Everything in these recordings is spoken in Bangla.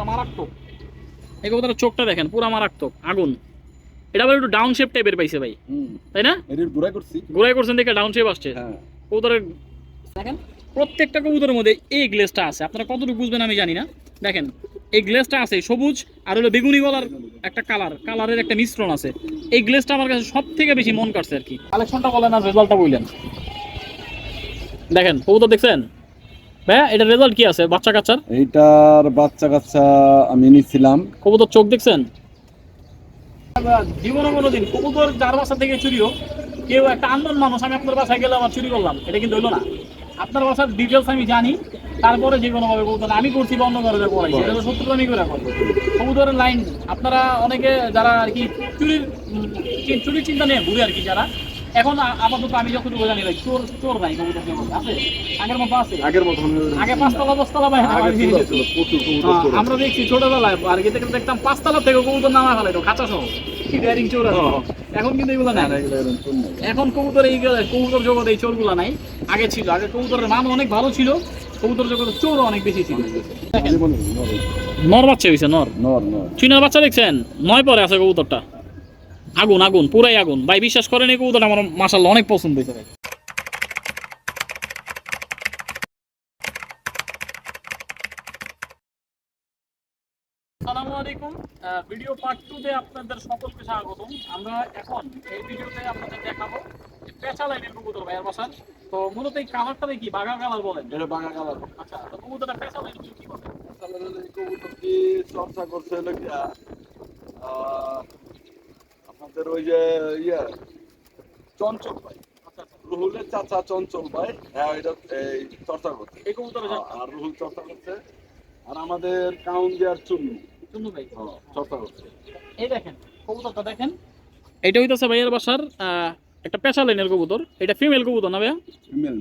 পুরো মারাত্মক। এই কবুতরের চোখটা দেখেন পুরো মারাত্মক আগুন। এটা আবার একটু ডাউন শেপ টাইপের পাইছে ভাই। তাই না? করছি। গোড়াই করছেন দেখে ডাউন শেপ আসছে। হ্যাঁ। কবুতরের দেখেন। প্রত্যেকটা কবুতরের মধ্যে এই গ্লেসটা আছে। আপনারা কতটুকু বুঝবেন আমি জানি না। দেখেন এই গ্লেসটা আছে সবুজ আর হলো বেগুনি গলার একটা কালার কালারের একটা মিশ্রণ আছে। এই গ্লেসটা আমার কাছে সব থেকে বেশি মন কাটছে আর কি। কালেকশনটা বলেন আর রেজাল্টটা বললেন দেখেন কবুতর দেখছেন? ভাইয়া এটা রেজাল্ট কি আছে? বাচ্চা কাচ্চার? এইটার বাচ্চা কাচ্চা আমি নিছিলাম। কবুতর চোখ দেখছেন? জীবনে কোনোদিন কবুতর যার বাসা থেকে চুরি হোক কেউ একটা আন্দোলন মানুষ আমি আপনার বাসায় গেলাম আর চুরি করলাম। এটা কিন্তু হইল না। আপনার বাসার ডিটেলস আমি জানি তারপরে যে কোনো ভাবে কবুতর আমি করছি বা অন্য কারও পড়াইছি এটা তো সত্তর আমি করে করব কবুতরের লাইন আপনারা অনেকে যারা আর কি চুরির চুরির চিন্তা নিয়ে ঘুরে আর কি যারা এখন আপাতত আমি যতটুকু জানি ভাই চোর চোর নাই আছে? আগের মতো আছে? আগের মতো আগে পাঁচতলা দশতলা ভাই হ্যাঁ। আমরা দেখছি ছোটবেলায় আর দেখতাম পাঁচতলা থেকে কবুতর নামা খাঁচা সহ চোর আছে। হ্যাঁ। এখন কিন্তু এগুলো নাই। এখন কবুতর এই কবুতর জগতে এই চোরগুলো নাই। আগে ছিল আগে কবুতরের মান অনেক ভালো ছিল কবুতর জগতে চোরও অনেক বেশি ছিল। নর, নর বাচ্চা হয়েছে নর। নর নর। চীনের বাচ্চা দেখছেন? নয় পরে আছে কবুতরটা। আগুন আগুন পুরাই আগুন। ভাই বিশ্বাস করেন এই কবুতরটা আমার মাসাল্লাহ অনেক পছন্দ হয়েছে ভাই। আসসালামু আলাইকুম। আহ, ভিডিও পার্ট টু তে আপনাদের সকলকে স্বাগতম। আমরা এখন এই ভিডিওতে আপনাদের দেখাবো যে পেঁচা লাইনের কবুতর ভাইয়ের বাসার তো মূলত এই কালারটা দেখি বাঘা কালার বলেন। এটা বাঘা কালার আচ্ছা তো কবুতরটা পেঁচা লাইন কি করে কবুতর কি চর্চা করছে হলো আহ, ওই যে ইয়ে চঞ্চল ভাই। রুহুলের চাচা চঞ্চল ভাই হ্যাঁ এটা এই চর্চা করছে এই কবুতরে যা আর রুহুল চর্চা করছে আর আমাদের কাউন দেওয়ার চুন্নু। শুনু ভাই। হ্যাঁ, চর্চা করছে এই দেখেন কবুতরটা দেখেন। এটা হইতাছে ভাইয়ের বাসার একটা পেঁচা লাইনের কবুতর। এটা ফিমেল কবুতর না ভাইয়া? ফিমেল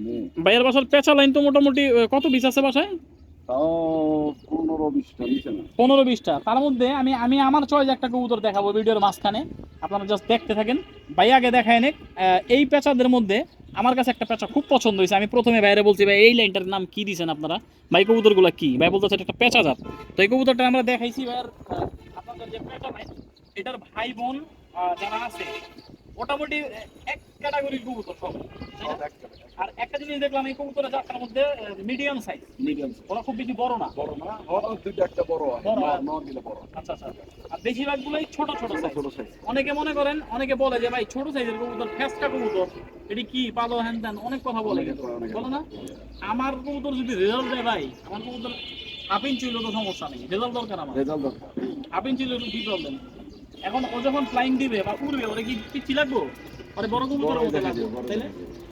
ভাইয়ের বাসার পেঁচা লাইন তো মোটামুটি কত পিস আছে বাসায়? পনেরো বিশটা তার মধ্যে আমি আমি আমার চয়েস একটা কবুতর দেখাবো ভিডিওর মাঝখানে। আপনারা জাস্ট দেখতে থাকেন। ভাই আগে দেখায় নেক এই পেঁচাদের মধ্যে আমার কাছে একটা পেঁচা খুব পছন্দ হয়েছে। আমি প্রথমে বাইরে বলছি ভাই এই লাইনটার নাম কি দিয়েছেন আপনারা? ভাই কবুতরগুলো কি? ভাই বলতেছে এটা একটা পেঁচা জাত। তো এই কবুতরটা আমরা দেখাইছি আহ, আপনাদের যে পেঁচা লাইন এটার ভাই বোন যারা আছে মোটামুটি এক ক্যাটাগরির কবুতর সব। আর একটা জিনিস দেখলাম এই কবুতরের জাতটার মধ্যে মিডিয়াম সাইজ মিডিয়াম ওরা খুব বেশি বড় না? বড় না। দুইটা একটা বড় বড় দিলে বড় আচ্ছা আচ্ছা আর বেশিরভাগ গুলোই ছোট ছোট সাইজ ছোট সাইজ অনেকে মনে করেন অনেকে বলে যে ভাই ছোট সাইজের কবুতর ফেসকা কবুতর এটি কি পালো হ্যান ত্যান? অনেক কথা বলে বলে না? আমার কবুতর যদি রেজাল্ট দেয় ভাই আমার কবুতর হাফ ইঞ্চি হলেও তো সমস্যা নেই। রেজাল্ট দরকার আমার। রেজাল্ট দরকার। হাফ ইঞ্চি হলেও কি প্রবলেম এখন ও যখন ফ্লাইং দিবে বা উড়বে ওরা কি পিচ্ছি লাগবো? আরে বড় কবুতর মতো দেখে লাগবে। বড় তাইলে?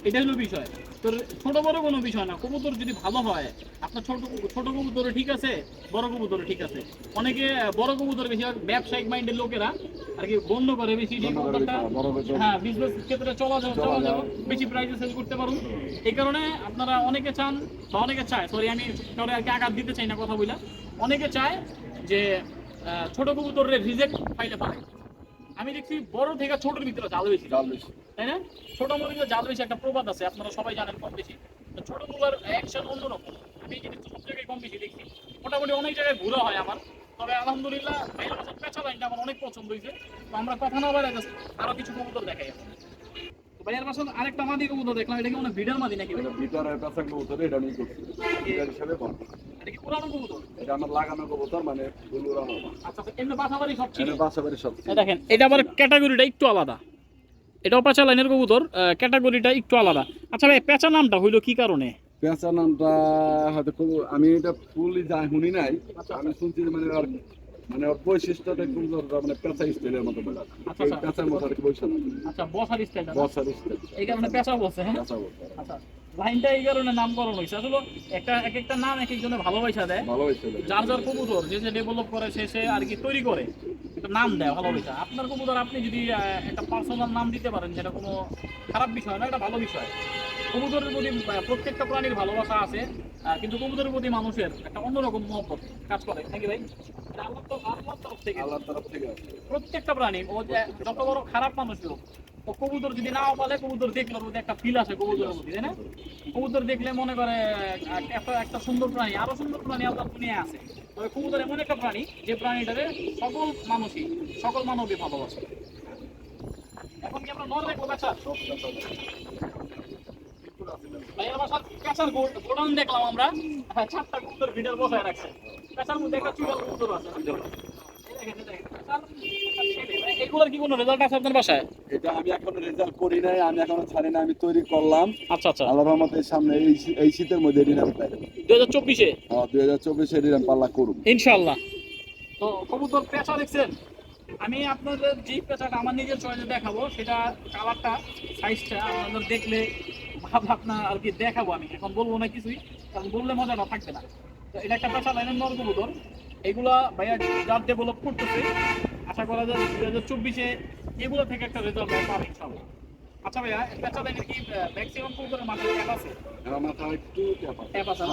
এটা হলো বিষয়। তো ছোট বড় কোনো বিষয় না। কবুতর যদি ভালো হয় আপনার ছোট ছোট কবুতরে ঠিক আছে বড় কবুতরে ঠিক আছে। অনেকে বড় কবুতর বেশি ব্যবসায়িক মাইন্ডের লোকেরা আর কি বন্ধ করে বেশি যে কবুতরটা হয়, বিজনেস ক্ষেত্রে চলা যাবে চলা যাবে যাবে। বেশি প্রাইসে সেল করতে পারুন। এই কারণে আপনারা অনেকে চান বা অনেকে চায় সরি আমি কারও আর কি আঘাত দিতে চাই না কথা বলে অনেকে চায় যে ছোট কবুতরের রিজেক্ট পাইলে পারে আমি দেখছি বড় থেকে ছোটর ভিতরে জাল বেশি জাল বেশি তাই না? ছোট মুরগিতে জাল বেশি একটা প্রবাদ আছে আপনারা সবাই জানেন কম বেশি। ছোট মুরগার অ্যাকশন অন্যরকম আমি এই জিনিসটা সব জায়গায় কম বেশি দেখছি। মোটামুটি অনেক জায়গায় ঘুরা হয় আমার। তবে আলহামদুলিল্লাহ ভাইয়ের কাছে পেঁচা লাইনটা আমার অনেক পছন্দ হয়েছে। তো আমরা কথা না just আরও কিছু কবুতর দেখাই এখন। তো ভাইয়ের পাশে আরেকটা মাদি কবুতর দেখলাম। এটা কি মানে ভিডার মাদি নাকি? ভিতরে পেঁচা কবুতর এটা নিয়ে করছি। হিসাবে এটা আমার লাগানো কবুতর মানে আচ্ছা আচ্ছা এমনি বাসাবাড়ি সব ছিল? এটা সব দেখেন এটা আবার ক্যাটাগরিটা একটু আলাদা। এটাও পেঁচা লাইনের কবুতর ক্যাটাগরিটা একটু আলাদা। আচ্ছা ভাই পেঁচা নামটা হইল কি কারণে? পেঁচা নামটা হয়তো খুব আমি এটা ফুলই যা শুনি নাই আচ্ছা, আমি শুনছি মানে ওর মানে ওর বৈশিষ্ট্যটা কবুতরটা মানে পেঁচা স্টাইলের মতো বলে আচ্ছা, আচ্ছা। পেঁচার মতো আর কি বৈশিষ্ট্য। আচ্ছা বসার স্টাইলটা। বসার স্টাইল। এই কারণে পেঁচা বলছে হ্যাঁ? পেঁচা বলতে আচ্ছা। লাইনটা এই কারণে নামকরণ হয়েছে। আসলে একটা এক একটা নাম এক একজনে ভালোবাসা দেয়। যার যার কবুতর যে যে ডেভেলপ করে সে সে আর কি তৈরি করে। একটা নাম দেয় ভালোবাসা। আপনার কবুতর আপনি যদি একটা পার্সোনাল নাম দিতে পারেন সেটা কোনো খারাপ বিষয় না এটা ভালো বিষয়। কবুতরের প্রতি প্রত্যেকটা প্রাণীর ভালোবাসা আছে কিন্তু কবুতরের প্রতি মানুষের একটা অন্যরকম মহব্বত কাজ করে নাকি ভাই? এটা আল্লাহর তরফ থেকে। আল্লাহর তরফ থেকে। প্রত্যেকটা প্রাণী ও যে যত বড় খারাপ মানুষ হোক ও কবুতর যদি নাও পালে কবুতর দেখলে ওর একটা ফিল আসে কবুতরের প্রতি তাই না? কবুতর দেখলে মনে করে একটা একটা সুন্দর প্রাণী আরও সুন্দর প্রাণী আল্লাহ দুনিয়ায় আছে। তবে কবুতর এমন একটা প্রাণী যে প্রাণীটারে সকল মানুষই সকল মানবই ভালোবাসে। এখন কি আমরা নর দেখব বাচ্চা? ভাই আমার সাথে পেঁচার গোডাউন দেখলাম আমরা। হ্যাঁ, চারটা কবুতর ভিডিও বসায় রাখছে। মধ্যে একটা আছে। এগুলোর কি কোনো রেজাল্ট আছে আপনার বাসায়? এটা আমি এখনও রেজাল্ট করি নাই আমি এখনও ছাড়ি না আমি তৈরি করলাম। আচ্ছা আচ্ছা। আল্লাহ রহমতের সামনে এই এই শীতের মধ্যে আমি পাই। দুই হাজার চব্বিশে? দুই হাজার চব্বিশে এডিন আমি পাল্লা করুন ইনশাল্লাহ তো কবুতর পেঁচা দেখছেন? আমি আপনাদের যে পেঁচাটা আমার নিজের চয়েসে দেখাবো সেটা কালারটা সাইজটা আপনাদের দেখলে ভাব আপনার আর কি দেখাবো আমি। এখন বলব না কিছুই কারণ বললে মজাটা থাকবে না। তো এটা একটা পেঁচা লাইনের নর কবুতর এগুলা ভাইয়া যার ডেভেলপ করতেছে। আশা করা যায় দুই হাজার চব্বিশে এগুলো থেকে একটা রেজাল্ট পাবে ইনশাল্লাহ আচ্ছা ভাইয়া পেঁচা লাইনের কি ম্যাক্সিমাম কবুতরের মাথায় ট্যাপ আছে? আমার মাথায় একটু ট্যাপ আছে। ট্যাপ আছে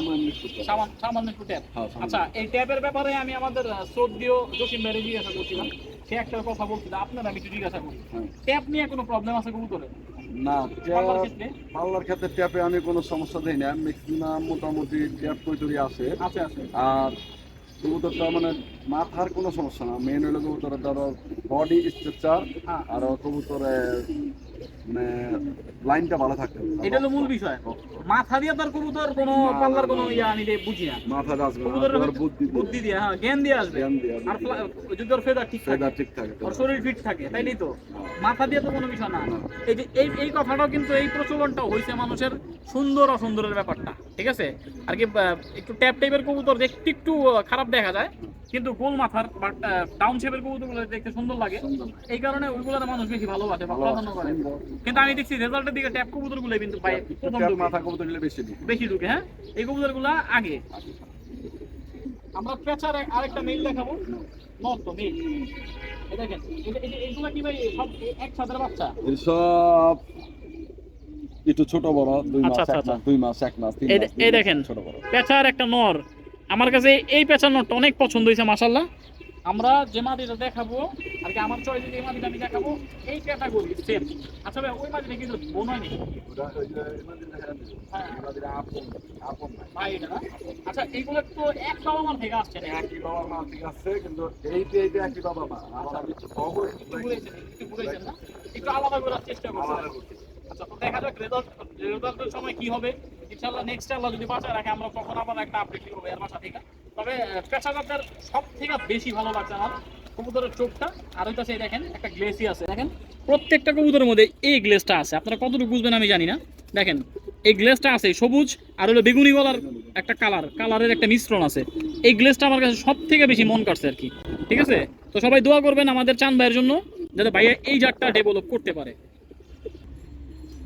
সামান্য একটু ট্যাপ। হ্যাঁ। আচ্ছা এই ট্যাপের ব্যাপারে আমি আমাদের শ্রদ্ধীয় জসিম ভাইরে জিজ্ঞাসা করছিলাম। সে একটা কথা বলছিল আপনার আমি একটু জিজ্ঞাসা করি। ট্যাপ নিয়ে কোনো প্রবলেম আছে কবুতরে? না পাল্লার ক্ষেত্রে? ট্যাপে আমি কোনো সমস্যা দিই না। ম্যাক্সিমাম মোটামুটি ট্যাপ কৈতরি আছে। আর কবুতরটা মানে মাথার কোনো সমস্যা না। মেন হলো কবুতরের ধরো বডি স্ট্রাকচার হ্যাঁ। আর কবুতরের মানে লাইনটা ভালো থাকতে হবে। এটা হলো মূল বিষয় মাথা দিয়ে তার কবুতর কোনো পাল্লার কোনো ইয়া আমি বুঝি না আসবে কবুতরের বুদ্ধি বুদ্ধি দিয়ে হ্যাঁ জ্ঞান দিয়ে আসবে। আর যদি ওর ফেদার ঠিক থাকে ঠিক থাকে ওর শরীর ফিট থাকে তাইলেই তো। মাথা দিয়ে তো কোনো বিষয় না। এই যে এই এই কথাটাও কিন্তু এই প্রচলনটাও হয়েছে মানুষের সুন্দর অসুন্দরের ব্যাপারটা ঠিক আছে আর কি একটু ট্যাপ টাইপের কবুতর দেখতে একটু খারাপ দেখা যায় কিন্তু গোল মাথার ডাউন শেপের কবুতরগুলো দেখতে সুন্দর লাগে। এই কারণে ওইগুলোর মানুষ বেশি ভালোবাসে বা প্রাধান্য করে। কিন্তু আমি দেখছি রেজাল্টের দিকে ট্যাপ কবুতরগুলো কিন্তু পাই প্রথম মাথা কবুতরগুলো বেশি বেশি ঢুকে হ্যাঁ? এই কবুতরগুলো আগে। আমরা পেঁচার আরেকটা মেল দেখাবো। নট তো মেল এই দেখেন এটা- এটা- এগুলো কি ভাই সব এক ছাদের বাচ্চা? সব একটু ছোট বড় দুই মাস আচ্ছা, এক আচ্ছা, মাস দুই মাস এক মাস এই মাস দে- দুই এই মাস, দেখেন। ছোট বড়। পেঁচার একটা নর। আমার কাছে এই পেঁচার নরটা অনেক পছন্দ হয়েছে মাসাল্লাহ আমরা যে মাটিটা দেখাবো আর কি আমার চয়েসে যে মাটিটা আমি দেখাবো এই ক্যাটাগরি সেম আচ্ছা ভাই ওই মাটিটা কিন্তু বোন হয়নি দেখেন হ্যাঁ। আচ্ছা এইগুলো তো এক বাবা থেকে আসছে না একই বাবা মা কিন্তু এইটা এইটা একই বাবা মা আবার আমি একটু ঘুরেছেন না? একটু আলাদা করার চেষ্টা করছেন। আলাদা করছি। আচ্ছা তো দেখা যাক রেজাল্ট রেজাল্টের সময় কি হবে? ইনশাআল্লাহ নেক্সট যদি রাখে, আমরা তখন আবার একটা আপডেট করব এর বাসা থেকে তবে সব থেকে বেশি ভালো আমার কবুতরের চোখটা। আর ওইটা সেই দেখেন, একটা আছে, দেখেন। প্রত্যেকটা কবুতরের মধ্যে এই গ্লেসটা আছে। আপনারা কতটুকু বুঝবেন আমি জানি না। দেখেন, এই গ্লেসটা আছে সবুজ আর হলো বেগুনি গলার একটা কালার কালারের একটা মিশ্রণ আছে। এই গ্লেসটা আমার কাছে সব থেকে বেশি মন কাটছে আর কি। ঠিক আছে? তো সবাই দোয়া করবেন আমাদের চান ভাইয়ের জন্য, যাতে ভাইয়া এই জাতটা ডেভেলপ করতে পারে।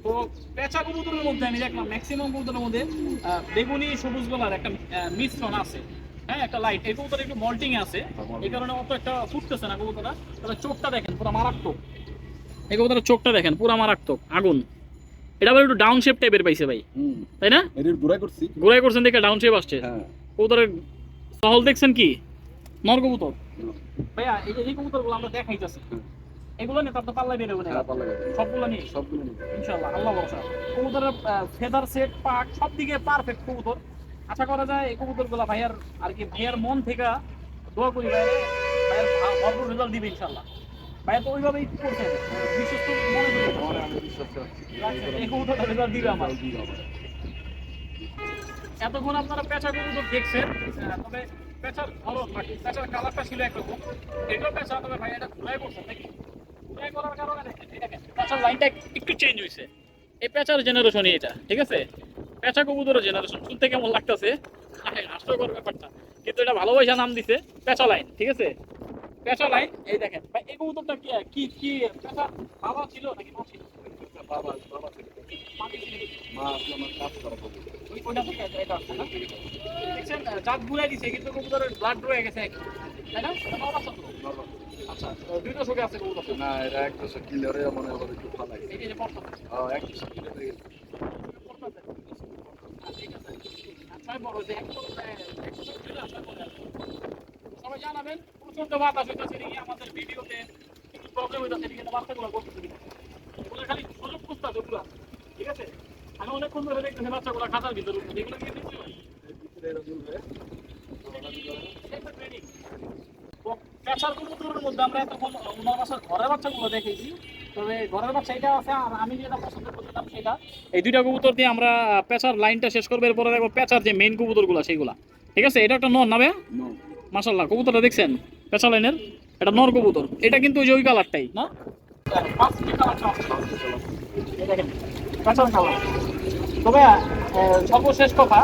তো পেঁচা কবুতরের মধ্যে আমি দেখলাম ম্যাক্সিমাম কবুতরের মধ্যে বেগুনি সবুজ গলার একটা মিশ্রণ আছে। হ্যাঁ একটা লাইট এই কবুতর একটু মল্টিং আছে। এই কারণে অত একটা ফুটতেছে না কবুতরটা। তবে চোখটা দেখেন পুরো মারাত্মক। এই কবুতরের চোখটা দেখেন পুরো মারাত্মক আগুন। এটা আবার একটু ডাউন শেপ টাইপের পাইছে ভাই। তাই না? ঘুরাই করছি। গোড়াই করছেন দেখে ডাউন শেপ আসছে। হ্যাঁ। কবুতরের সহল দেখছেন কি? নর কবুতর। ভাইয়া এই যে এই কবুতরগুলো আমরা দেখাইতেছি। হুম। এগুলো নিয়ে তো আপনার পাল্লাই বেরোবে না। হ্যাঁ পাল্লা সবগুলো নিয়ে? সবগুলো নিয়ে। ইনশাআল্লাহ আল্লাহ ভরসা। কবুতরের ফেদার সেট পাক সব দিকে পারফেক্ট কবুতর। আশা করা যায় এই কবুতরগুলো ভাইয়ার আর কি ভাইয়ার মন থেকে দোয়া করি ভাইয়ারে ভাইয়ার ভরপুর রেজাল্ট দিবে ইনশাআল্লাহ। ভাইয়া তো ওইভাবেই করছে। বিশ্বস্ত মনে করি। এই কবুতরটা রেজাল্ট দিবে আমার। এতক্ষণ আপনারা পেঁচা কবুতর দেখছেন তবে পেঁচার ধরন বা পেঁচার কালারটা ছিল একরকম। এটাও পেঁচা তবে ভাই এটা ঘুরাই করছে নাকি? পেঁচার লাইনটা একটু চেঞ্জ হয়েছে এই পেঁচার জেনারেশনই এটা ঠিক আছে? পেঁচা কবুতরের জেনারেশন শুনতে কেমন লাগতেছে? হাস্যকর ব্যাপারটা। কিন্তু এটা ভালোবাসা নাম দিছে পেঁচা লাইন ঠিক আছে? পেঁচা লাইন এই দেখেন ভাই এই কবুতরটা কি কি কি পেঁচা বাবা ছিল নাকি মা ছিল? বাবা বাবা ছিল। মা আমার কাজ করা ওইটা থেকে এটা আসছে না? দেখছেন জাত ঘুরাই দিছে কিন্তু কবুতরের ব্লাড রয়ে গেছে। তাই না? বাবা। আচ্ছা দুইটা চোখে আছে কবুতর না এটা এক বছর কিলারে মনে হয় একটু ভালো লাগে এই যে পড়তো এক বছর কিলারে ছয় বড় যে এক বছর, আহ, এক বছর ছিল, ছয় বড় আছে। সবাই জানাবেন প্রচণ্ড বাতাস হইতেছে আমাদের ভিডিওতে প্রবলেম হইতেছে এদিকে বাচ্চাগুলো করতেছে ওগুলো খালি সুযোগ খুঁজতেছে ওগুলো ঠিক আছে? আমি অনেকক্ষণ ধরে দেখতেছি বাচ্চাগুলো খাতার ভিতরে এগুলো কি পেঁচার কবুতরের মধ্যে আমরা এতক্ষণ ওনার বাসার ঘরের বাচ্চাগুলো দেখেছি। তবে ঘরের বাচ্চা এটা আছে আর আমি যেটা পছন্দ করতাম সেটা। এই দুইটা কবুতর দিয়ে আমরা পেঁচার লাইনটা শেষ করব এরপরে দেখব পেঁচার যে মেইন কবুতরগুলো সেইগুলা। ঠিক আছে? এটা একটা নর না ভাইয়া? No. কবুতরটা দেখছেন? পেঁচা লাইনের? এটা নর কবুতর। এটা কিন্তু ওই যে ওই কালারটাই না? তবে সর্বশেষ কথা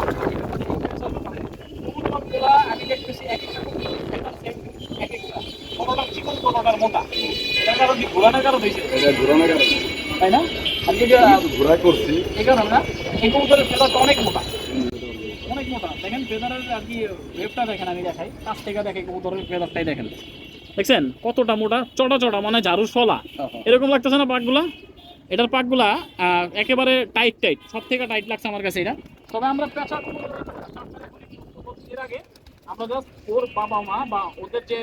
আমি দেখতেছি এক একটা কবুতর একটা same, এক একটা। কোনোটা চিকন, কোনোটার মোটা। এটার কারণ কি? ঘোরানোর কারণ হয়েছে, এটা ঘোরানো গেল তাই না? যে, ঘোরা করছি। এই কারণে না, এই কবুতরের ফেদারটা অনেক মোটা। অনেক মোটা। দেখেন ফেদারের আর কি ওয়েবটা দেখেন আমি দেখাই। কাছ থেকে দেখে কবুতরের ফেদারটাই দেখেন। দেখছেন? কতটা মোটা চটা চড়া মানে ঝাড়ু সলা এরকম লাগতেছে না পাকগুলা? এটার পাকগুলা একেবারে টাইট টাইট সব থেকে টাইট লাগছে আমার কাছে এটা। তবে আমরা পেঁচা এর আগে আমরা জাস্ট ওর বাবা মা বা ওদের যে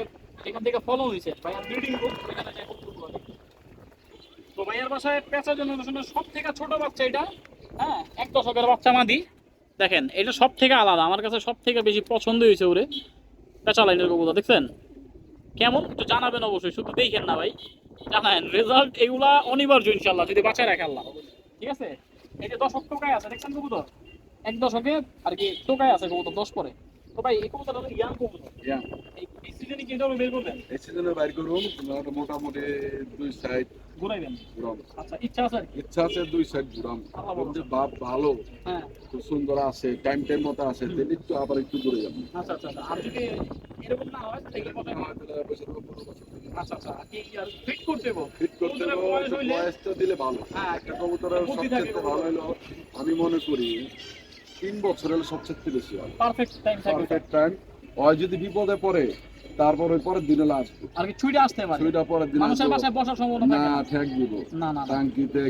এখান থেকে ফলো হয়েছে বা ব্রিডিং তো ভাইয়ার বাসায় পেঁচা জেনারেশনের সব থেকে ছোট বাচ্চা এটা হ্যাঁ এক দশকের বাচ্চা মাদি। দেখেন, এটা সব থেকে আলাদা, আমার কাছে সব থেকে বেশি পছন্দ হয়েছে ওরে পেঁচা লাইনের কবুতর, দেখছেন? কেমন? একটু জানাবেন অবশ্যই, শুধু দেখেন না ভাই জানাবেন রেজাল্ট এগুলা অনিবার্য ইনশাল্লাহ যদি বাঁচায় রাখে আল্লাহ। ঠিক আছে? এই যে দশক টোকায় আছে, দেখছেন কবুতর? এক দশকে আর কি টোকায় আছে কবুতর, দশ পরে। তো ভাই এই কবুতর হলো ইয়াং কবুতর। Yeah. এই এই সিজনে কি এটা বের করবেন? এই সিজনে বাইর করুন তোমরা মোটামুটি দুই সাইড ঘুরাইবেন আচ্ছা ইচ্ছা আছে ইচ্ছা আছে দুই সাইড ঘুরাম। আল্লাহ বাপ ভালো হ্যাঁ। খুব সুন্দর আছে টাইম টাইম মতো আছে তাহলে একটু আবার একটু ঘুরে যাব। আচ্ছা আচ্ছা আচ্ছা। আর যদি এরকম না হয় তাহলে কি কথা আচ্ছা আচ্ছা আর ফিট করতে হবে? ফিট করতে হবে, বয়স একটু বয়সটা দিলে ভালো। হ্যাঁ একটা কবুতরের সবচেয়ে ভালো হলো আমি মনে করি তিন বছর হলে সবচেয়ে বেশি হয়। পারফেক্ট টাইম পারফেক্ট টাইম হয় যদি বিপদে পড়ে তারপর ওই পরের দিনে আসবে আর কি ছুটে আসতে পারে। ছুইটা পরের দিন মানুষের। বাসায় বসার সম্ভাবনা থাকে না। ঠেক দিব। না না টাঙ্কিতে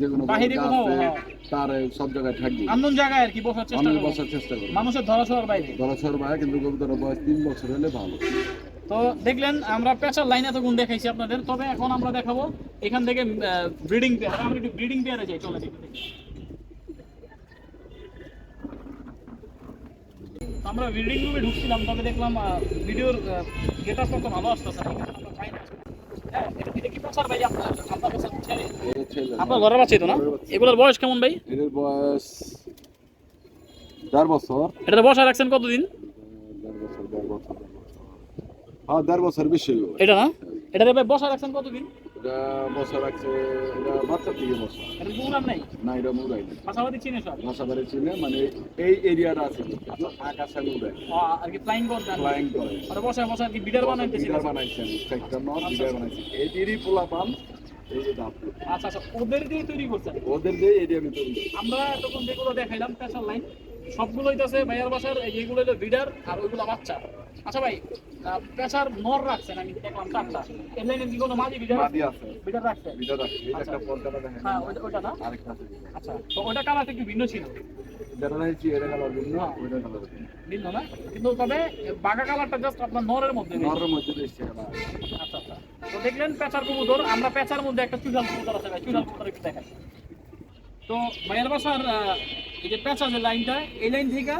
যে কোনো বাহিরে গাছে, কোথাও, হ্যাঁ। তার সব জায়গায় ঠেক দিব। আন্দোলন জায়গায় আর কি বসার চেষ্টা করব। বছর চেষ্টা করব। মানুষের ধরা ছোঁয়ার বাইরে। দরছর ভাই কিন্তু কবুতরের বয়স তিন বছর হলে ভালো। তো দেখলেন আমরা পেঁচার লাইন এতক্ষণ দেখাইছি আপনাদের তবে এখন আমরা দেখাবো এখান থেকে ব্রিডিং পেয়ার আমরা একটু ব্রিডিং পেয়ারে যাই চলে দেখি আমরা ব্রিডিং রুমে ঢুকছিলাম তবে দেখলাম ভিডিওর গেট আপ কত ভালো আসতেছে হ্যাঁ, আপনার ঘরের বাচ্চাই তো না? এগুলোর বয়স কেমন ভাই? এদের বয়স দেড় বছর। এটাতে বসা রাখছেন কতদিন? হ্যাঁ দেড় বছর বেশি। এটা না? ভাই বসা রাখছেন কতদিন? এটা বছর রাখছে এটা বাচ্চা থেকে নাই? না এটা মুরাই পাশাপাশি চিনে সব? ভাষা বাড়ি চিনে মানে এই এরিয়াটা আছে আকাশে মুরাই আর কি ফ্লাইং করতে ফ্লাইং করে আর বসে বসে আর কি বিডার বানাইতেছিল বিডার বানাইছেন চারটা নট বিডার বানাইছি। পোলা এই দাপ আচ্ছা আচ্ছা ওদের দিয়ে তৈরি করছেন? ওদের দিয়ে এরিয়া আমি তৈরি আমরা তখন যেগুলো দেখাইলাম পেশার লাইন সবগুলোই তো আছে ভাইয়ার বাসার এই যেগুলো হলো বিডার আর ওইগুলো বাচ্চা। আচ্ছা ভাই পেশার নর রাখছেন আমি দেখলাম চারটা এর লাইনে কি কোনো মাঝি বিডার আছে। বিডার রাখছেন বিডার এই একটা পর্দাটা দেখেন। হ্যাঁ ওইটা ওইটা না? আরেকটা আছে। আচ্ছা তো ওইটা কালারটা একটু ভিন্ন ছিল? যেটা নাইছি এটা কালার জন্য ওইটা কালার ভিন্ন। না? কিন্তু তবে বাঘা কালারটা জাস্ট আপনার নরের মধ্যে। নরের মধ্যে আচ্ছা আচ্ছা। তো দেখলেন পেঁচার কবুতর আমরা পেঁচার মধ্যে একটা চুড়াল কবুতর আছে ভাই। চুড়াল কবুতর একটু দেখাই। তো মায়ের বাসার এই যে পেঁচা যে লাইনটা এই লাইন থেকে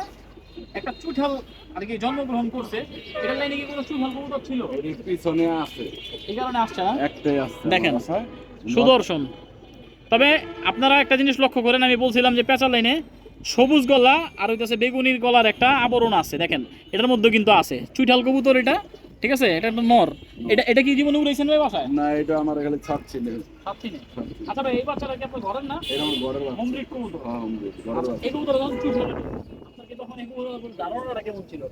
একটা চুঠাল আর কি জন্মগ্রহণ করছে। এটার লাইনে কি কোনো চুঠাল কবুতর ছিল? পিছনে আছে। এই কারণে আসছে না একটাই আছে দেখেন। সুদর্শন। তবে আপনারা একটা জিনিস লক্ষ্য করেন আমি বলছিলাম যে পেঁচা লাইনে সবুজ গলা আর হইতেছে বেগুনির গলার একটা আবরণ আছে দেখেন। এটার মধ্যে কিন্তু আছে। চুইঠাল কবুতর এটা ঠিক আছে? এটা একটা নর। এটা এটা কি জীবনে উড়াইছেন ভাই বাসায়? না এটা আমার এখানে ছাড়ছি না সাতটি নেই। আচ্ছা ভাই এই বাচ্চাটা কি আপনার ঘরের না? এটা আমার ঘরের বাচ্চা। হোম ব্রিড কবুতর। হ্যাঁ, হুম, ঘরের আচ্ছা, বাচ্চা। এই কবুতর যখন চুট হলো আপনার তখন এই কবুতর ধারণাটা কেমন ছিল?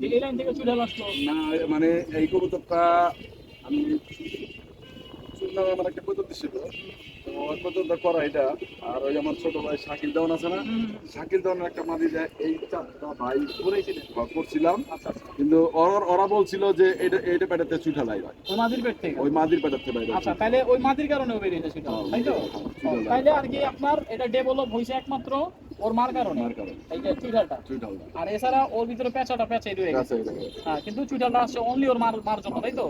যে এই লাইন থেকে চুট হলো আসলো। না মানে এই কবুতরটা আমি শুনলাম আমার একটা কবুতর ছিল। তো ওই কবুতরটা করা এটা? আর ওই আমার ছোট ভাই শাকিল দেওয়ান আছে না? শাকিল দেওয়ানের একটা মাদি যায় এই চারটা ভাই ঘুরাইছিলেন করছিলাম। আচ্ছা আচ্ছা। কিন্তু ওর ওরা বলছিল যে এটা এটা পেটাতে চুঠা লাই ভাই ওই মাদির পেট থেকে? ওই মাদির পেটাতে বাইরে আচ্ছা তাহলে ওই মাদির কারণে ও বেরিয়েছে সেটা তাই তো? তাইলে আর কি আপনার এটা ডেভেলপ একমাত্র ওর মার কারণে? এই যে আর এছাড়া ওর ভিতরে পেঁচাটা পেঁচাই রয়ে গেছে। হ্যাঁ কিন্তু চুইঠালটা আসছে অনলি ওর মার মার জন্য তাই তো?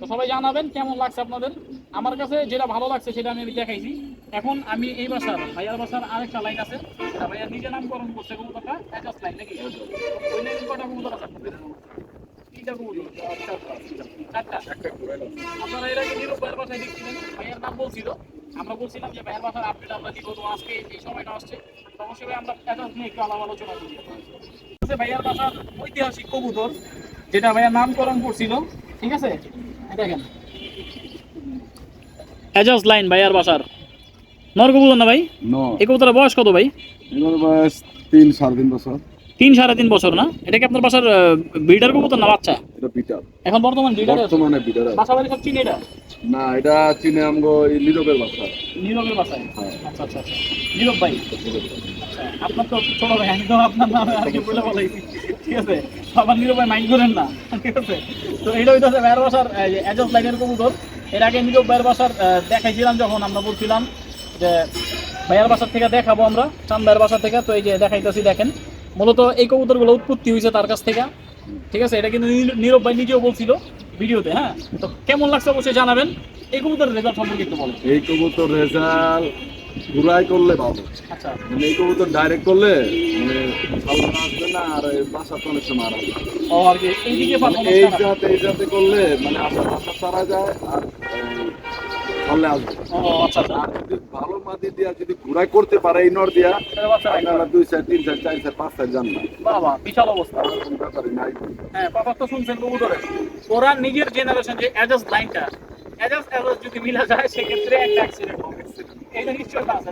তো সবাই জানাবেন কেমন লাগছে আপনাদের? আমার কাছে যেটা ভালো লাগছে সেটা আমি দেখাইছি। এখন আমি এই বাসার, ভাইয়ার বাসার আরেকটা লাইন আছে। ভাইয়া নিজে নামকরণ করছে কবুতরটা অ্যাডজাস্ট লাইন নাকি? লাইন এর আগে নীরব ভাইয়ের নাম বলছিল। আমরা বলছিলাম যে বাসার আপডেট আমরা আজকে এই সময়টা আসছে। অবশ্যই আমরা ভাইয়ার বাসার ঐতিহাসিক কবুতর, যেটা ভাইয়ার নামকরণ করছিল, ঠিক আছে? দেখেন। এজাজ লাইন ভাইয়ার বাসার। নর কবুতর না ভাই? এই কবুতরের বয়স কত ভাই? বয়স তিন সাড়ে তিন বছর। তিন সাড়ে তিন বছর না? এটা কি আপনার বাসার ব্রিডার কবুতর না বাচ্চা? এটা বিটার এখন বর্তমান ব্রিডার বর্তমানে বিটার বাসা বাড়ি সব চিনি এটা? না এটা চিনে আমগো এই নীরবের বাসা। নীরবের বাসায়? হ্যাঁ। আচ্ছা আচ্ছা আচ্ছা। নীরব ভাই? আপনার তো ছোট ভাই তো আপনার নামে আর কি বলে বলাইছি ঠিক আছে? আবার নীরব ভাই মাইন্ড করেন না। ঠিক আছে? তো এইটা হইতেছে ভাইয়ের বাসার অ্যাডজাস্ট লাইনের কবুতর। এর আগে নীরব ভাইয়ের বাসার দেখাইছিলাম যখন আমরা বলছিলাম যে ভাইয়ার বাসার থেকে দেখাবো আমরা চান ভাইয়ের বাসা থেকে তো এই যে দেখাইতেছি দেখেন। মূলত এই কবুতরগুলো উৎপত্তি হয়েছে তার কাছ থেকে। ঠিক আছে? এটা কিন্তু নীর- নীরব ভাই নিজেও বলছিল ভিডিওতে হ্যাঁ? তো কেমন লাগছে অবশ্যই জানাবেন। এই কবুতরের রেজাল্ট সম্পর্কে একটু বলেন। এই কবুতর রেজাল্ট ঘুরাই করলে ভালো। আচ্ছা। মানে এই কবুতর ডাইরেক্ট করলে মানে ভালো আসবে না আর বাসা তো অনেক সময় আর মানে এই। জাত এই জাতে করলে মানে যায় আর আসবে আচ্ছা আচ্ছা। ভালো মাদি দিয়া যদি ঘুরাই করতে পারে এই নর দিয়া। আপনারা দুই চার তিন চার চার চার পাঁচ চার যান বাবা বিশাল অবস্থা। নাই। হ্যাঁ বাবা তো শুনছেন কবুতরে। ওরা নিজের জেনারেশন যে অ্যাডাস লাইনটা অ্যাডাস অ্যাডাস যদি মিলা যায় সেক্ষেত্রে একটা অ্যাক্সিডেন্ট হবে। এইটা নিশ্চয়তা আছে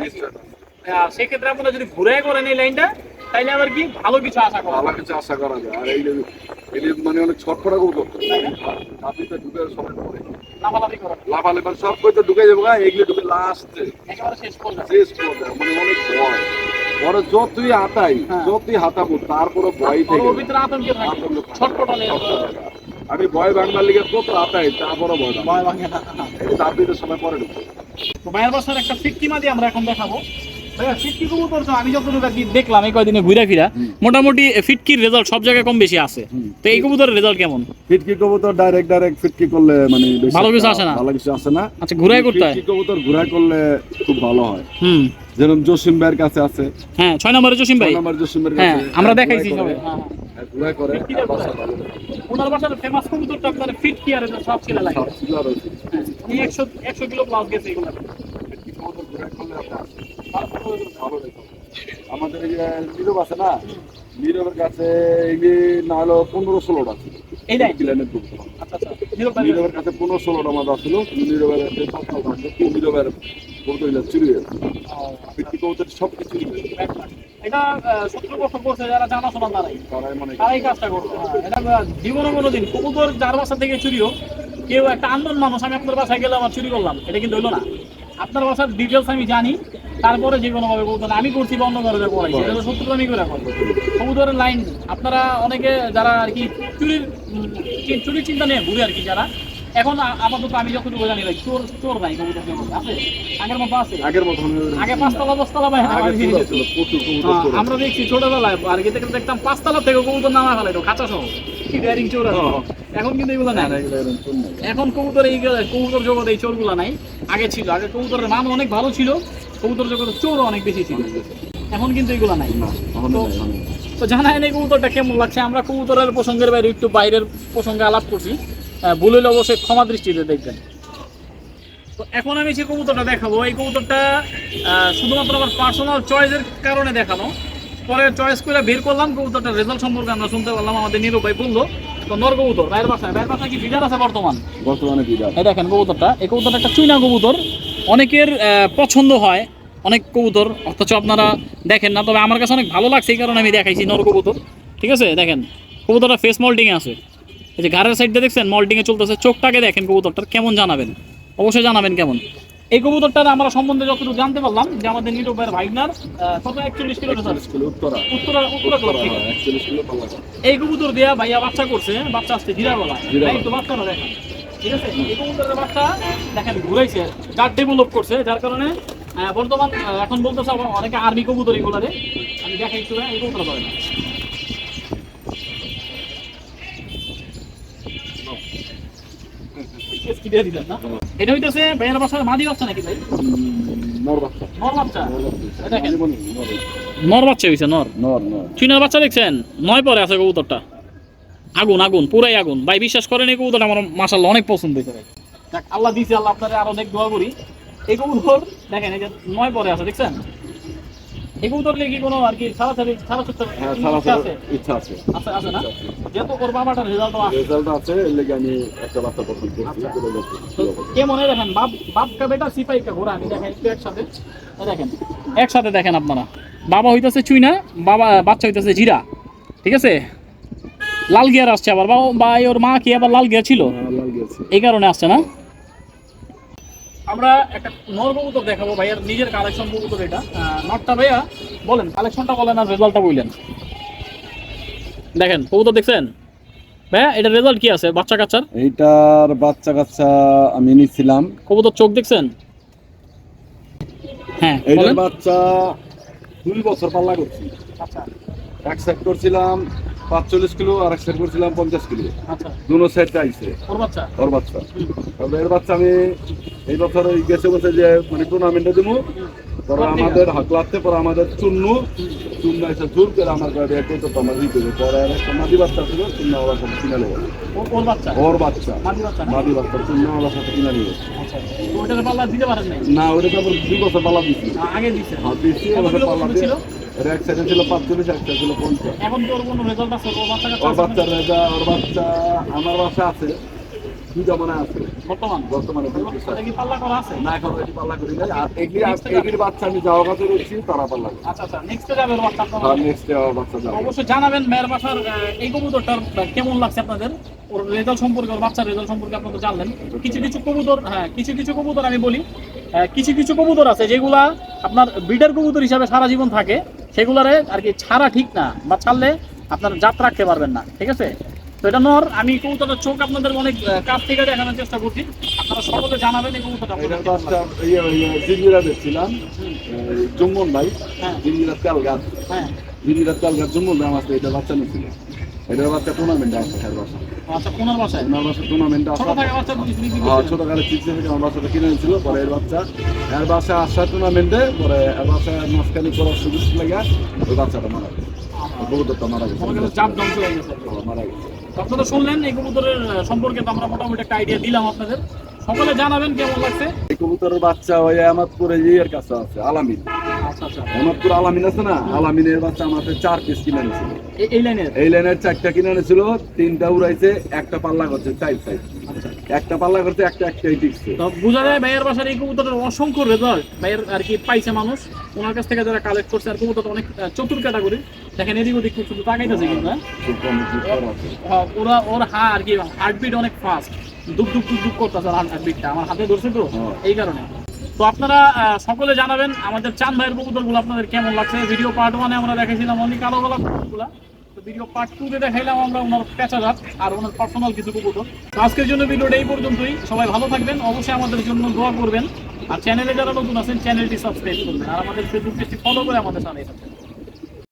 সেক্ষেত্রে আপনারা যদি ঘুরে করেন এই লাইনটা তাইলে আবার কি? ভালো কিছু আশা করা ভালো কিছু আশা করা যায়। আর এই যে এই মানে অনেক ছটফটা করে করতে আপনিতে ঢুকে সবাই পরে লাফালাফি করা। লাফালে মানে সব কই তো ঢুকে যাব গা এগুলো ঢুকে লাস্টে। একেবারে শেষ পর্যন্ত শেষ করে মানে অনেক ভয়। বড় যতই হাতাই হ্যাঁ। যতই হাতাবো তারপরে ভয় থেকে ভিতরে আতঙ্কে থাকে। আমি ভয় বাংলার লিগে কত হাতাই তারপরে ভয় না। ভয় ভাঙে না। এই দাবিতে সবাই পরে ঢুকে। তো ভাইয়ের বাসার একটা ফিটকি মাদি আমরা এখন দেখাবো। আমি যতটুকু দেখলাম এই কয়দিনে ঘুরে ফিরা মোটামুটি ফিটকির রেজাল্ট সব জায়গায় কম বেশি আছে। তো এই কবুতরের রেজাল্ট কেমন? ফিটকি কবুতর ডাইরেক্ট ডাইরেক্ট ফিটকি করলে মানে ভালো কিছু আসে না? ভালো কিছু আসে না। আচ্ছা ঘুরাই করতে হয় কবুতর ঘুরাই করলে খুব ভালো হয়। হুম। যেরকম জসিম ভাইয়ের কাছে আছে। হ্যাঁ ছয় নম্বরে জসিম ভাই। নম্বর জসিমের হ্যাঁ কাছে আমরা দেখাইছি সবাই। হ্যাঁ, হ্যাঁ। হ্যাঁ, ঘুরাই করে। ওনার বাসার ফেমাস কবুতরটা আপনার ফিটকি আর সব ছেলে লাগে। উনি একশো একশো কিলো প্লাস গেছে এগুলো। করলে আপনার ভালো। আমাদের যে নীরব আছে না নীরবের কাছে এই না হলো পনেরো ষোলোটা প্লেনের আচ্ছা আচ্ছা নীরবের কাছে পনেরো ষোলোটা মাছ আসলো নীরবের যে পাঁচটা আছে নীরবের কবুতর চুরি হয়ে গেছে। ফিটকি সব কিছু চুরি হয়ে এটা সত্তর বছর করছে যারা জানাশোনা তারাই তারাই কাজটা করছে। হ্যাঁ, এটা জীবনে কোনোদিন কবুতর যার বাসা থেকে চুরি হোক কেউ একটা আন্দোলন মানুষ আমি আপনার বাসায় গেলে আমার চুরি করলাম এটা কিন্তু হইল না। আপনার বাসার ডিটেলস আমি জানি। তারপরে যে কোনো ভাবে কবুতর আমি করছি বা অন্য কারও এটা তো সত্তর আমি করে করব কবুতরের লাইন আপনারা অনেকে যারা আর কি চুরির চুরির চিন্তা নিয়ে ঘুরে আর কি যারা। এখন আপাতত আমি যতটুকু জানি ভাই চোর চোর নাই কবুতর আছে? আগের মতো আছে? আগের মতন আগে পাঁচতলা দশতলা ভাই আমার হ্যাঁ। আমরা দেখছি ছোটবেলায় আর গেতে দেখতাম পাঁচতলা থেকে কবুতর নামা ফেলে খাঁচা সহ। কি ড্যারিং চোর আছে। হ্যাঁ। এখন কিন্তু এগুলো নাই। চোর। এখন কবুতর এই কবুতর জগতে এই চোরগুলো নাই। আগে ছিল আগে কবুতরের মান অনেক ভালো ছিল কবুতর জগতে চোরও অনেক বেশি ছিল। এখন কিন্তু এগুলো নাই। তো-। জানাই নেই কবুতরটা কেমন লাগছে। আমরা কবুতরের প্রসঙ্গের বাইরে একটু বাইরের প্রসঙ্গে আলাপ করছি। আহ, ভুল হলে অবশ্যই ক্ষমা দৃষ্টিতে দেখবেন। তো এখন আমি যে কবুতরটা দেখাবো এই কবুতরটা শুধুমাত্র আমার পার্সোনাল চয়েসের কারণে দেখানো। পরে চয়েস করে বের করলাম। কবুতরটার রেজাল্ট সম্পর্কে আমরা শুনতে পারলাম। আমাদের ভাই বলল তো নর কবুতর ভাইয়ের বাসায় বাসায় কি বিজার আছে বর্তমান? বর্তমানে এই দেখেন কবুতরটা এই কবুতরটা একটা চুইনা কবুতর। অনেকের পছন্দ হয় অনেক কবুতর অথচ আপনারা দেখেন না তবে আমার কাছে অনেক ভালো লাগছে এই কারণে আমি দেখাইছি নর কবুতর। ঠিক আছে দেখেন কবুতরটা ফেস মল্টিংয়ে আছে। এই যে ঘাড়ের সাইডে দেখছেন মল্টিংয়ে চলতেছে। চোখটাকে দেখেন কবুতরটার কেমন জানাবেন? অবশ্যই জানাবেন কেমন? এই কবুতরটার আমরা সম্বন্ধে যতটুকু জানতে পারলাম যে আমাদের নীরব ভাইয়ের ভাইগনার কত একচল্লিশ কিলো উত্তরা। উত্তরা উত্তরা ক্লাব থেকে হ্যাঁ, কিলো এই কবুতর দিয়া ভাইয়া বাচ্চা করছে বাচ্চা আসছে জিরাগলা। এই তো দেখেন। ঠিক আছে? এই কবুতরের বাচ্চা দেখেন ঘুরাইছে। যার ডেভেলপ করছে যার কারণে বর্তমান এখন বলতেছে অনেকে আর্মি কবুতর এগুলারে আমি দেখাই একটু এই কবুতর পারে এটা হইতেছে ভাইয়ের বাসার মাদি বাচ্চা নাকি ভাই? নর বাচ্চা। নর বাচ্চা? নর বাচ্চা। নর। নর বাচ্চা হইছে নর? নর নর। চীনের বাচ্চা দেখছেন? নয় পরে আছে কবুতরটা। আগুন আগুন পুরাই আগুন। ভাই বিশ্বাস করেন এই কবুতরটা আমার মাসাল্লাহ অনেক পছন্দ হয়েছে ভাই। আল্লাহ দিছে আল্লাহ আপনাদের আরও অনেক দোয়া করি। এই কবুতর দেখেন এই যে নয় পরে আছে দেখছেন? এই কবুতর নিয়ে কি কোনো আর কি সারা সারি সারা সুত্তর ইচ্ছা আছে। না? যেহেতু ওর বাবাটার রেজাল্ট আছে। রেজাল্ট আছে এর লেগে আমি একটা বাচ্চা পছন্দ করছি আচ্ছা। কি মনে দেখেন বাপ বাপ কা বেটা সিপাই কা ঘোড়া? আমি দেখেন একটু একসাথে দেখেন। একসাথে দেখেন আপনারা। বাবা হইতাছে চুইনা বাবা বাচ্চা হইতাছে জিরা। ঠিক আছে? লাল গিয়ার আসছে আবার। বাবা বা ওর মা কি আবার লাল গিয়ার ছিল? হ্যাঁ, এই কারণে আসছে না? আমরা একটা নর কবুতর দেখাবো ভাইয়ার নিজের কালেকশন কবুতর এটা নটটা ভাইয়া বলেন কালেকশনটা বলেন আর রেজাল্টটা বললেন দেখেন কবুতর দেখছেন? ভাইয়া এটা রেজাল্ট কি আছে? বাচ্চা কাচ্চার? এইটার বাচ্চা কাচ্চা আমি নিছিলাম। কবুতর চোখ দেখছেন? হ্যাঁ এইটার বাচ্চা দুই বছর পাল্লা করছি। আচ্ছা। এক সেট করছিলাম পাঁচচল্লিশ কিলো আর এক সেট করছিলাম পঞ্চাশ কিলো। আচ্ছা দুনো সেট আইছে। ওর বাচ্চা? ওর বাচ্চা। তবে এর বাচ্চা আমি এই বছর ওই গেছে বছর যে মানে টুর্নামেন্টে দেবো পরে আমাদের হাত লাগতে পরে আমাদের চুন্নু। চুন্ন এসে জোর করে আমার গাড়ি এক তো আমার দিতে পরে আর একটা মাদি বাচ্চা ছিল চুন্ন ওরা সব কিনে নেব। ওর বাচ্চা? ওর বাচ্চা। মাদি বাচ্চা চুন্ন ওরা সাথে কিনে নেবে। আচ্ছা পারেন না ওটা তো দুই বছর পালা দিচ্ছি আগে দিচ্ছি কিলো পাল্লা দিয়ে এক ছিল পাঁচচল্লিশ এক সাইডে ছিল পঞ্চাশ। এখন ওর কোনো রেজাল্ট আছে? ওর বাচ্চা ওর আছে বাচ্চার রেজা ওর বাচ্চা আমার বাসা আছে দুইটা মানে আছে। বর্তমান? বর্তমানে পাল্লা করা আছে? না এখন ওইটি পাল্লা করি নাই। আর এগলি এগলির বাচ্চা আমি যাওয়া কাছে রয়েছি তারা পাল্লা আচ্ছা আচ্ছা নেক্সট যাবে বাচ্চা যাবে। অবশ্যই জানাবেন মেয়ের বাসার এই কবুতরটার কেমন লাগছে আপনাদের? ওর রেজাল্ট সম্পর্কে ওর বাচ্চার রেজাল্ট সম্পর্কে আপনারা জানলেন। কিছু কিছু কবুতর হ্যাঁ কিছু কিছু কবুতর আমি বলি কিছু কিছু কবুতর আছে যেগুলা আপনার ব্রিডার কবুতর হিসাবে সারা জীবন থাকে। সেগুলারে আর কি ছাড়া ঠিক না বা ছাড়লে আপনার জাত রাখতে পারবেন না ঠিক আছে? তো এটা নর আমি কবুতরের চোখ আপনাদের অনেক কাছ থেকে দেখানোর চেষ্টা করছি। আপনারা সকলে জানাবেন এই কবুতরটা। ইয়ে ইয়ে জিঞ্জিরা দেখছিলাম। জম্মন ভাই হ্যাঁ। জিঞ্জিরা তেল গাছ। হ্যাঁ। জিঞ্জিরা তেল গাছ জম্মন ভাই আমার এটা বাচ্চা নিয়েছিল। এটার বাচ্চা টুর্নামেন্টে আছে খেয়ার বাসা আচ্ছা পুনর বাসায়? ওনার বাসা টুর্নামেন্টে আসছে। বিক্রি হ্যাঁ চিপস থেকে আমার বাসাটা কিনে এনেছিল পরে এর বাচ্চা। এর বাসা আসা টুর্নামেন্টে পরে এর বাসা মাঝখানে করার সুযোগ লাগে ওই বাচ্চাটা মারা গেছে। কবুতরটা মারা গেছে। চাপ ধ্বংস হয়ে গেছে। মারা গেছে। আপনারা শুনলেন এই কবুতরের সম্পর্কে তো আমরা মোটামুটি একটা আইডিয়া দিলাম আপনাদের। সকলে জানাবেন কেমন লাগছে? এই কবুতরের বাচ্চা ওই আমাদপুরে ইয়ের কাছে আছে আলামিন। আচ্ছা আচ্ছা। আমাদপুর আলামিন আছে না? আলামিনের বাচ্চা আমাদের চার পিস কিনে এনেছিল। এই- লাইনের এই লাইনের চারটা কিনে এনেছিল তিনটা উড়াইছে একটা পাল্লা করছে চার সাইড আচ্ছা। একটা পাল্লা করছে একটা একটাই টিকছে তো বোঝা যায় ভাইয়ের বাসার এই কবুতরের অসংখ্য রেজাল্ট ভাইয়ের আর কি পাইছে মানুষ। ওনার কাছ থেকে যারা কালেক্ট করছে আর কবুতর অনেক চতুর ক্যাটাগরি দেখেন এদিক ওদিক শুধু তাকাইতেছে কিন্তু হ্যাঁ? আছে। ওরা ওর হা আর কি হার্টবিট অনেক ফাস্ট দুপ দুপ দুপ দুপ করতেছে হার্টবিটটা আমার হাতে ধরছে তো হ্যাঁ। এই কারণে। তো আপনারা সকলে জানাবেন আমাদের চান ভাইয়ের কবুতরগুলো আপনাদের কেমন লাগছে। ভিডিও পার্ট ওয়ানে আমরা দেখেছিলাম অনেক কালো গলা কবুতরগুলা। তো ভিডিও পার্ট টু তে দেখাইলাম আমরা ওনার পেঁচা জাত আর ওনার পার্সোনাল কিছু কবুতর। তো আজকের জন্য ভিডিওটা এই পর্যন্তই। সবাই ভালো থাকবেন। অবশ্যই আমাদের জন্য দোয়া করবেন। আর চ্যানেলে যারা নতুন আছেন চ্যানেলটি সাবস্ক্রাইব করবেন। আর আমাদের ফেসবুক পেজটি ফলো করে আমাদের সাথে